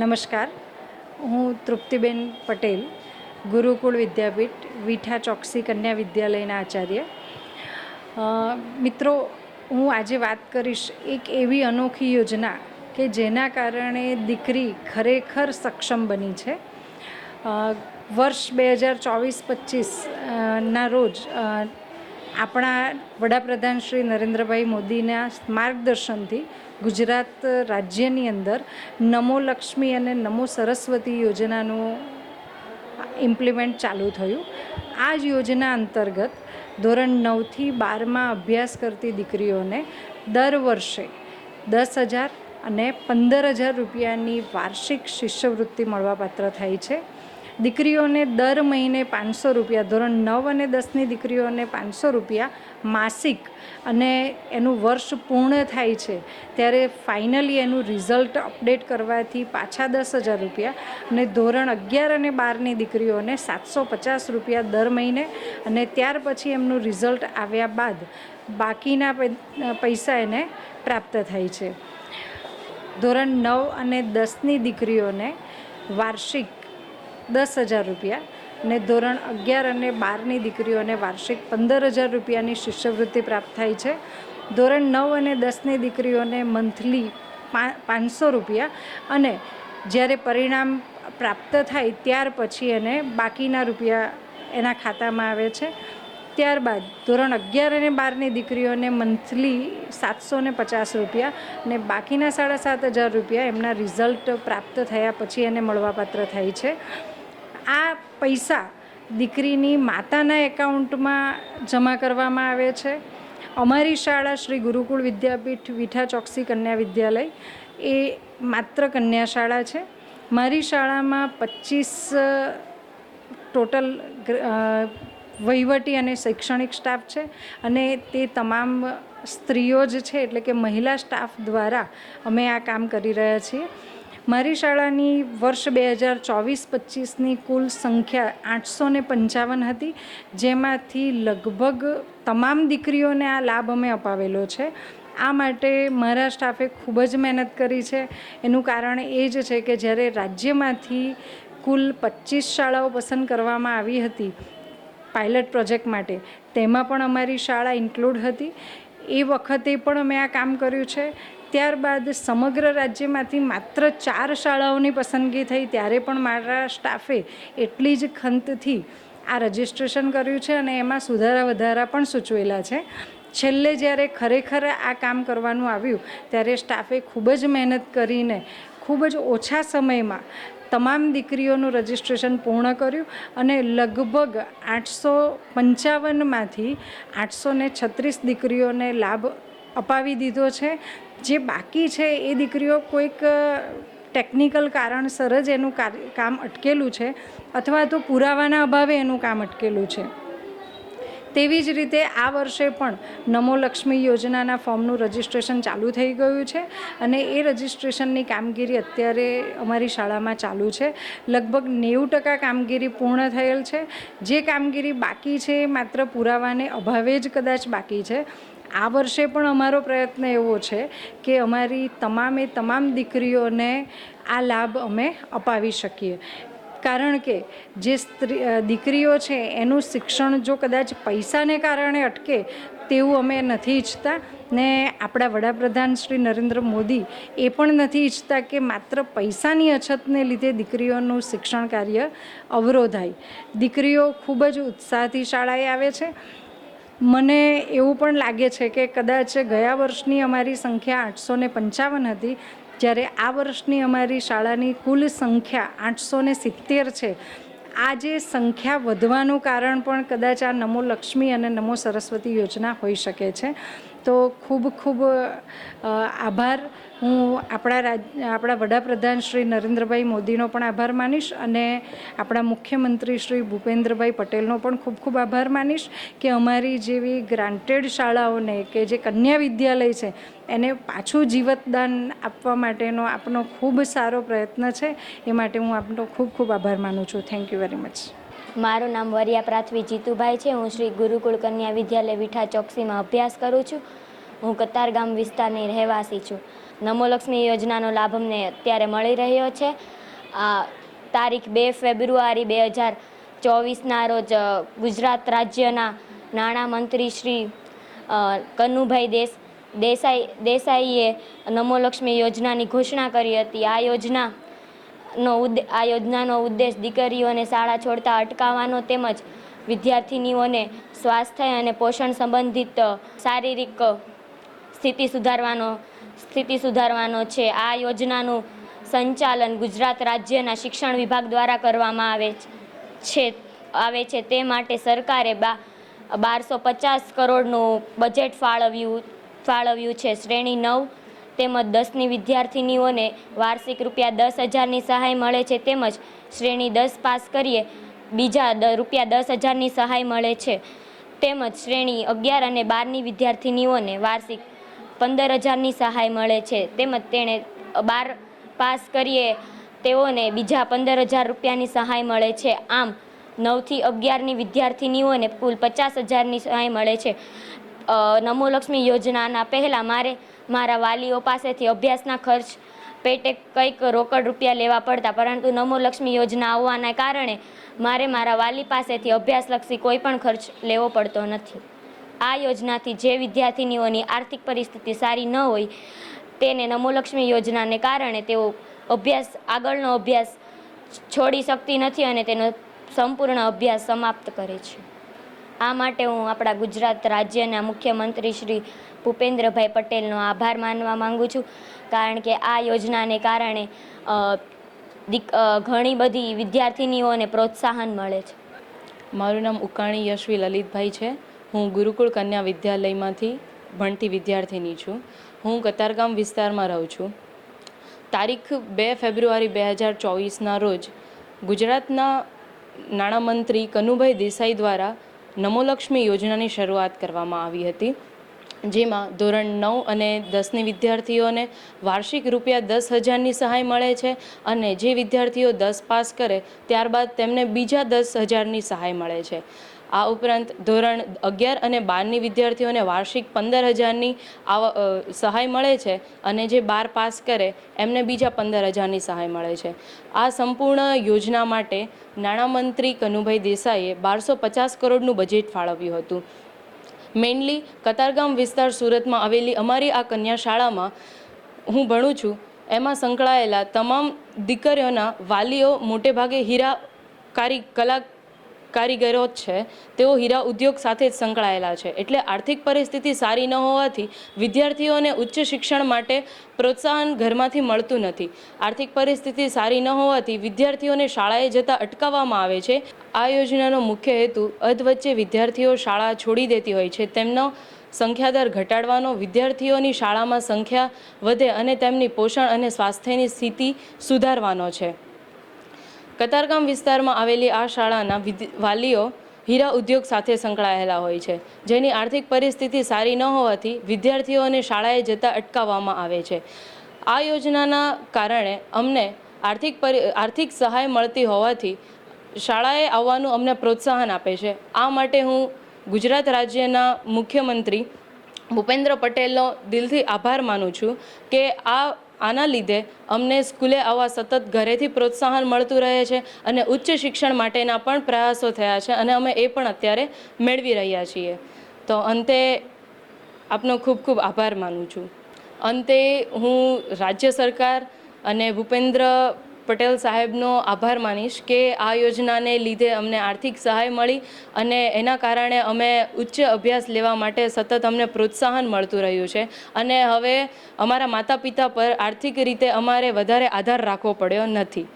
નમસ્કાર. હું તૃપ્તિબેન પટેલ, ગુરુકુળ વિદ્યાપીઠ, વિઠા ચોકસી કન્યા વિદ્યાલયના આચાર્ય. મિત્રો, હું આજે વાત કરીશ એક એવી અનોખી યોજના કે જેના કારણે દીકરી ખરેખર સક્ષમ બની છે. વર્ષ બે હજાર ચોવીસ પચીસ ના રોજ આપણા વડાપ્રધાન શ્રી નરેન્દ્રભાઈ મોદીના માર્ગદર્શનથી ગુજરાત રાજ્યની અંદર નમો લક્ષ્મી અને નમો સરસ્વતી યોજનાનું ઇમ્પ્લિમેન્ટ ચાલુ થયું. આ જ યોજના અંતર્ગત ધોરણ નવથી બારમાં અભ્યાસ કરતી દીકરીઓને દર વર્ષે દસ હજાર અને પંદર હજાર રૂપિયાની વાર્ષિક શિષ્યવૃત્તિ મળવાપાત્ર થાય છે. દીકરીઓને દર મહિને પાંચસો રૂપિયા, ધોરણ નવ અને દસની દીકરીઓને પાંચસો રૂપિયા માસિક અને એનું વર્ષ પૂર્ણ થાય છે, ત્યારે ફાઇનલી એનું રિઝલ્ટ અપડેટ કરવાથી પાછા દસ હજાર રૂપિયા અને ધોરણ અગિયાર અને બારની દીકરીઓને સાતસો પચાસ રૂપિયા દર મહિને અને ત્યાર પછી એમનું રિઝલ્ટ આવ્યા બાદ બાકીના પૈસા એને પ્રાપ્ત થાય છે. ધોરણ નવ અને દસની દીકરીઓને વાર્ષિક દસ હજાર રૂપિયા ને ધોરણ અગિયાર અને બારની દીકરીઓને વાર્ષિક પંદર હજાર રૂપિયાની શિષ્યવૃત્તિ પ્રાપ્ત થાય છે. ધોરણ નવ અને દસની દીકરીઓને મંથલી પાંચસો રૂપિયા અને જ્યારે પરિણામ પ્રાપ્ત થાય ત્યાર પછી એને બાકીના રૂપિયા એના ખાતામાં આવે છે. ત્યારબાદ ધોરણ અગિયાર અને બારની દીકરીઓને મંથલી સાતસો ને પચાસ રૂપિયા અને બાકીના સાડા સાત હજાર રૂપિયા એમના રિઝલ્ટ પ્રાપ્ત થયા પછી એને મળવાપાત્ર થાય છે. આ પૈસા દીકરીની માતાના એકાઉન્ટમાં જમા કરવામાં આવે છે. અમારી શાળા શ્રી ગુરુકુળ વિદ્યાપીઠ વિઠા ચોકસી કન્યા વિદ્યાલય એ માત્ર કન્યા શાળા છે. મારી શાળામાં પચીસ ટોટલ વહીવટી અને શૈક્ષણિક સ્ટાફ છે અને તે તમામ સ્ત્રીઓ જ છે એટલે કે મહિલા સ્ટાફ દ્વારા અમે આ કામ કરી રહ્યા છીએ. મારી શાળાની વર્ષ બે હજાર ચોવીસ પચીસની કુલ સંખ્યા આઠસો ને પંચાવન હતી, જેમાંથી લગભગ તમામ દીકરીઓને આ લાભ અમે અપાવેલો છે. આ માટે મારા સ્ટાફે ખૂબ જ મહેનત કરી છે. એનું કારણ એ જ છે કે જ્યારે રાજ્યમાંથી કુલ પચીસ શાળાઓ પસંદ કરવામાં આવી હતી પાયલટ પ્રોજેક્ટ માટે, તેમાં પણ અમારી શાળા ઇન્ક્લુડ હતી. એ વખતે પણ અમે આ કામ કર્યું છે. ત્યારબાદ સમગ્ર રાજ્યમાંથી માત્ર ચાર શાળાઓની પસંદગી થઈ, ત્યારે પણ મારા સ્ટાફે એટલી જ ખંતથી આ રજિસ્ટ્રેશન કર્યું છે અને એમાં સુધારા વધારા પણ સૂચવેલા છે. છેલ્લે જ્યારે ખરેખર આ કામ કરવાનું આવ્યું, ત્યારે સ્ટાફે ખૂબ જ મહેનત કરીને, ખૂબ જ ઓછા સમયમાં તમામ દીકરીઓનું રજિસ્ટ્રેશન પૂર્ણ કર્યું અને લગભગ આઠસો પંચાવનમાંથી આઠસો છત્રીસ દીકરીઓને લાભ અપાવી દીધો છે. જે બાકી છે એ દીકરીઓ કોઈક ટેકનિકલ કારણસર જ એનું કામ અટકેલું છે અથવા તો પુરાવાના અભાવે એનું કામ અટકેલું છે. તેવી જ રીતે આ વર્ષે પણ નમો લક્ષ્મી યોજનાના ફોર્મનું રજિસ્ટ્રેશન ચાલુ થઈ ગયું છે અને એ રજિસ્ટ્રેશનની કામગીરી અત્યારે અમારી શાળામાં ચાલુ છે. લગભગ નેવું ટકા કામગીરી પૂર્ણ થયેલ છે. જે કામગીરી બાકી છે એ માત્ર પુરાવાને અભાવે જ કદાચ બાકી છે. આ વર્ષે પણ અમારો પ્રયત્ન એવો છે કે અમારી તમામે તમામ દીકરીઓને આ લાભ અમે અપાવી શકીએ. કારણ કે જે સ્ત્રી દીકરીઓ છે, એનું શિક્ષણ જો કદાચ પૈસાને કારણે અટકે, તેવું અમે નથી ઈચ્છતા. ને આપણા વડાપ્રધાન શ્રી નરેન્દ્ર મોદી એ પણ નથી ઈચ્છતા કે માત્ર પૈસાની અછતને લીધે દીકરીઓનું શિક્ષણ કાર્ય અવરોધાય. દીકરીઓ ખૂબ જ ઉત્સાહથી શાળાએ આવે છે. મને એવું પણ લાગે છે કે કદાચ ગયા વર્ષની અમારી સંખ્યા આઠસો ને પંચાવન હતી. જ્યારે આ વર્ષની અમારી શાળાની કુલ સંખ્યા આઠસો ને સિત્તેર છે. આ જે સંખ્યા વધવાનું કારણ પણ કદાચ આ નમો લક્ષ્મી અને નમો સરસ્વતી યોજના હોઈ શકે છે. તો ખૂબ ખૂબ આભાર. હું આપણા રાજ, આપણા વડાપ્રધાન શ્રી નરેન્દ્રભાઈ મોદીનો પણ આભાર માનીશ અને આપણા મુખ્યમંત્રી શ્રી ભૂપેન્દ્રભાઈ પટેલનો પણ ખૂબ ખૂબ આભાર માનીશ કે અમારી જેવી ગ્રાન્ટેડ શાળાઓને કે જે કન્યા વિદ્યાલય છે, એને પાછું જીવતદાન આપવા માટેનો આપનો ખૂબ સારો પ્રયત્ન છે. એ માટે હું આપનો ખૂબ ખૂબ આભાર માનું છું. થેન્ક યુ વેરી મચ મારું નામ વરિયા પ્રાથવી જીતુભાઈ છે. હું શ્રી ગુરુકુળ કન્યા વિદ્યાલય વિઠા ચોકસીમાં અભ્યાસ કરું છું. હું કતારગામ વિસ્તારની રહેવાસી છું. નમોલક્ષ્મી યોજનાનો લાભ અમને અત્યારે મળી રહ્યો છે. આ તારીખ બે ફેબ્રુઆરી બે હજાર ચોવીસના રોજ ગુજરાત રાજ્યના નાણામંત્રી શ્રી કનુભાઈ દેસ, દેસાઈ, દેસાઈએ નમોલક્ષ્મી યોજનાની ઘોષણા કરી હતી. આ યોજના નો આ યોજનાનો ઉદ્દેશ દીકરીઓને શાળા છોડતા અટકાવવાનો તેમજ વિદ્યાર્થિનીઓને સ્વાસ્થ્ય અને પોષણ સંબંધિત શારીરિક સ્થિતિ સુધારવાનો સ્થિતિ સુધારવાનો છે. આ યોજનાનું સંચાલન ગુજરાત રાજ્યના શિક્ષણ વિભાગ દ્વારા કરવામાં આવે છે આવે છે. તે માટે સરકારે બા, બારસો પચાસ કરોડનું બજેટ ફાળવ્યું ફાળવ્યું છે. શ્રેણી નવ તેમજ દસની વિદ્યાર્થિનીઓને વાર્ષિક રૂપિયા દસ હજારની સહાય મળે છે તેમજ શ્રેણી દસ પાસ કરીએ, બીજા રૂપિયા દસ હજારની સહાય મળે છે. તેમજ શ્રેણી અગિયાર અને બારની વિદ્યાર્થિનીઓને વાર્ષિક પંદર હજારની સહાય મળે છે. તેમજ તેણે બાર પાસ કરીએ, તેઓને બીજા પંદર હજાર રૂપિયાની સહાય મળે છે. આમ, નવથી અગિયારની વિદ્યાર્થિનીઓને કુલ પચાસ હજારની સહાય મળે છે. નમોલક્ષ્મી નમો લક્ષ્મી યોજનાના પહેલાં મારે મારા વાલીઓ પાસેથી અભ્યાસના ખર્ચ, પેટે કંઈક રોકડ રૂપિયા લેવા પડતા, પરંતુ નમો લક્ષ્મી યોજના આવવાના કારણે મારે મારા વાલી પાસેથી અભ્યાસલક્ષી કોઈ પણ ખર્ચ લેવો પડતો નથી. આ યોજનાથી જે વિદ્યાર્થિનીઓની આર્થિક પરિસ્થિતિ સારી ન હોય, તેને નમોલક્ષ્મી યોજનાને કારણે તેઓ અભ્યાસ, આગળનો અભ્યાસ છોડી શકતી નથી અને તેનો સંપૂર્ણ અભ્યાસ સમાપ્ત કરે છે. આ માટે હું આપણા ગુજરાત રાજ્યના મુખ્યમંત્રી શ્રી ભૂપેન્દ્રભાઈ પટેલનો આભાર માનવા માંગુ છું, કારણ કે આ યોજનાને કારણે ઘણી બધી વિદ્યાર્થિનીઓને પ્રોત્સાહન મળે છે. મારું નામ ઉકાણી યશવી લલિતભાઈ છે. હું ગુરુકુળ કન્યા વિદ્યાલયમાંથી ભણતી વિદ્યાર્થીની છું. હું કતારગામ વિસ્તારમાં રહું છું. તારીખ બે ફેબ્રુઆરી બે હજાર ચોવીસના રોજ ગુજરાતના નાણામંત્રી કનુભાઈ દેસાઈ દ્વારા નમોલક્ષ્મી યોજનાની શરૂઆત કરવામાં આવી હતી. જેમાં ધોરણ નવ અને દસની વિદ્યાર્થીઓને વાર્ષિક રૂપિયા દસ હજારની સહાય મળે છે અને જે વિદ્યાર્થીઓ દસ પાસ કરે ત્યારબાદ તેમને બીજા દસ હજારની સહાય મળે છે. આ ઉપરાંત ધોરણ અગિયાર અને બારની વિદ્યાર્થીઓને વાર્ષિક પંદર હજારની સહાય મળે છે અને જે બાર પાસ કરે એમને બીજા પંદર હજારની સહાય મળે છે. આ સંપૂર્ણ યોજના માટે નાણામંત્રી કનુભાઈ દેસાઈએ બારસો પચાસ કરોડનું બજેટ ફાળવ્યું હતું. મેઇનલી કતારગામ વિસ્તાર સુરતમાં આવેલી અમારી આ કન્યા શાળામાં હું ભણું છું, એમાં સંકળાયેલા તમામ દીકરીઓના વાલીઓ મોટે ભાગે હીરા કારી કલા કારીગરો જ છે. તેઓ હીરા ઉદ્યોગ સાથે જ સંકળાયેલા છે. એટલે આર્થિક પરિસ્થિતિ સારી ન હોવાથી વિદ્યાર્થીઓને ઉચ્ચ શિક્ષણ માટે પ્રોત્સાહન ઘરમાંથી મળતું નથી. આર્થિક પરિસ્થિતિ સારી ન હોવાથી વિદ્યાર્થીઓને શાળાએ જતા અટકાવવામાં આવે છે. આ યોજનાનો મુખ્ય હેતુ અધવચ્ચે વિદ્યાર્થીઓ શાળા છોડી દેતી હોય છે. તેમનો સંખ્યાદર ઘટાડવાનો, વિદ્યાર્થીઓની શાળામાં સંખ્યા વધે અને તેમની પોષણ અને સ્વાસ્થ્યની સ્થિતિ સુધારવાનો છે. કતારગામ વિસ્તારમાં આવેલી આ શાળાના વાલીઓ હીરા ઉદ્યોગ સાથે સંકળાયેલા હોય છે, જેની આર્થિક પરિસ્થિતિ સારી ન હોવાથી વિદ્યાર્થીઓને શાળાએ જતા અટકાવવામાં આવે છે. આ યોજનાના કારણે અમને આર્થિક પરિ, આર્થિક સહાય મળતી હોવાથી શાળાએ આવવાનું અમને પ્રોત્સાહન આપે છે. આ માટે હું ગુજરાત રાજ્યના મુખ્યમંત્રી ભૂપેન્દ્ર પટેલનો દિલથી આભાર માનું છું કે આ આના લીધે અમને સ્કૂલે આવવા સતત ઘરેથી પ્રોત્સાહન મળતું રહે છે અને ઉચ્ચ શિક્ષણ માટેના પણ પ્રયાસો થયા છે અને અમે એ પણ અત્યારે મેળવી રહ્યા છીએ. તો અંતે આપનો ખૂબ ખૂબ આભાર માનું છું. અંતે હું રાજ્ય સરકાર અને ભૂપેન્દ્ર પટેલ સાહેબનો આભાર માનીશ કે આ યોજનાને લીધે અમને આર્થિક સહાય મળી અને એના કારણે અમે ઉચ્ચ અભ્યાસ લેવા માટે સતત અમને પ્રોત્સાહન મળતું રહ્યું છે. અને હવે અમારા માતા પિતા પર આર્થિક રીતે અમારે વધારે આધાર રાખવો પડ્યો નથી.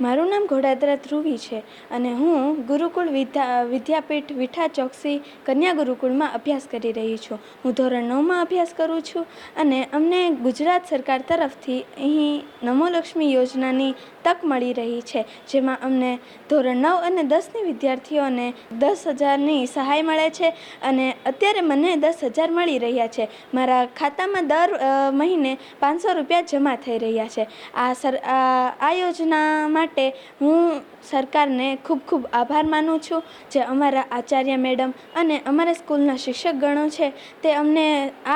મારું નામ ઘોડાદરા ધ્રુવી છે અને હું ગુરુકુળ વિદ્યા, વિદ્યાપીઠ વિઠા ચોકસી કન્યા ગુરુકુળમાં અભ્યાસ કરી રહી છું. હું ધોરણ નવમાં અભ્યાસ કરું છું અને અમને ગુજરાત સરકાર તરફથી અહીં નમોલક્ષ્મી યોજનાની તક મળી રહી છે, જેમાં અમને ધોરણ નવ અને દસની વિદ્યાર્થીઓને દસ હજારની સહાય મળે છે અને અત્યારે મને દસ હજાર મળી રહ્યા છે. મારા ખાતામાં દર મહિને પાંચસો રૂપિયા જમા થઈ રહ્યા છે. આ સર, આ આ યોજના માટે માટે હું સરકારને ખૂબ ખૂબ આભાર માનું છું જે અમારા આચાર્ય મેડમ અને અમારા સ્કૂલના શિક્ષકગણો છે તે અમને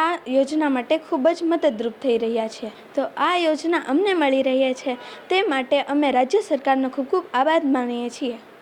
આ યોજના માટે ખૂબ જ મદદરૂપ થઈ રહ્યા છે. તો આ યોજના અમને મળી રહી છે તે માટે અમે રાજ્ય સરકારનો ખૂબ ખૂબ આભાર માનીએ છીએ.